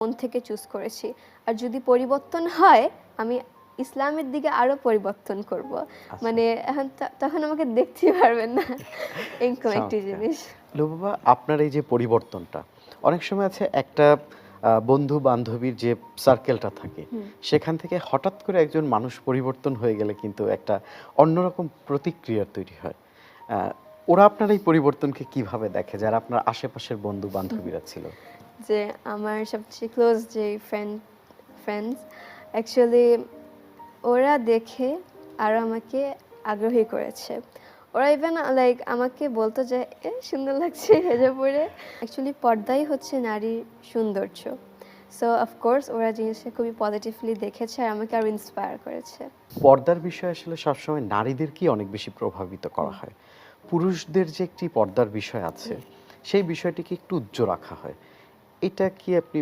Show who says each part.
Speaker 1: মন থেকে চুজ করেছি। আর যদি পরিবর্তন হয় আমি ইসলামের দিকে আরও পরিবর্তন করব। মানে এখন তখন আমাকে দেখতেই পারবেন না। এরকম একটি জিনিস।
Speaker 2: লুবাবা আপনার এই যে পরিবর্তনটা অনেক সময় আছে একটা বন্ধু বান্ধবীর যে সার্কেলটা থাকে সেখান থেকে হঠাৎ করে একজন মানুষ পরিবর্তন হয়ে গেলে কিন্তু একটা অন্যরকম প্রতিক্রিয়া তৈরি হয়। আহ, ওরা আপনার এই পরিবর্তনকে কীভাবে দেখে যারা আপনার আশেপাশের বন্ধু বান্ধবীরা ছিল?
Speaker 1: যে আমার সবচেয়ে ক্লোজ যে ফ্রেন্ড ফ্রেন্ডস অ্যাকচুয়ালি ওরা দেখে আরও আমাকে আগ্রহী করেছে। ওরা ইভেন লাইক আমাকে বলতো যে এ সুন্দর লাগছে হেজে পরে। অ্যাকচুয়ালি পর্দাই হচ্ছে নারীর সৌন্দর্য। সো অফকোর্স ওরা জিনিসটা খুবই পজিটিভলি দেখেছে আর আমাকে আরও ইন্সপায়ার করেছে।
Speaker 2: পর্দার বিষয় আসলে সবসময় নারীদেরকেই অনেক বেশি প্রভাবিত করা হয়। পুরুষদের যে একটি পর্দার বিষয় আছে সেই বিষয়টিকে একটু উজ্জ্ব রাখা হয়। এটা কি আপনি